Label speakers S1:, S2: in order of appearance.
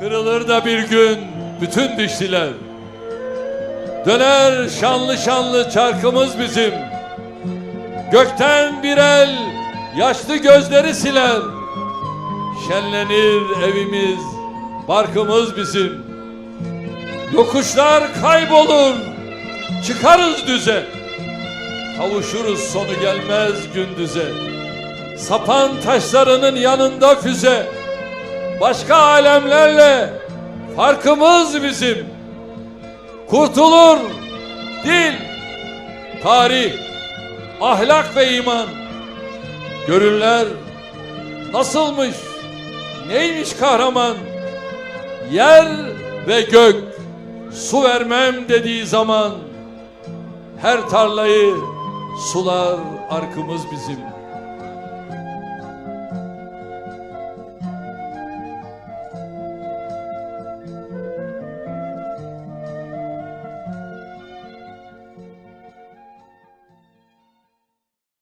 S1: Kırılır da bir gün bütün dişliler. Döner şanlı şanlı çarkımız bizim. Gökten bir el yaşlı gözleri siler. Şenlenir evimiz, barkımız bizim. Yokuşlar kaybolur, çıkarız düze. Kavuşuruz sonu gelmez gündüze. Sapan taşlarının yanında füze. Başka alemlerle farkımız bizim. Kurtulur dil, tarih, ahlak ve iman. Görürler nasılmış, neymiş kahraman. Yer ve gök su vermem dediği zaman her tarlayı sular arkımız bizim.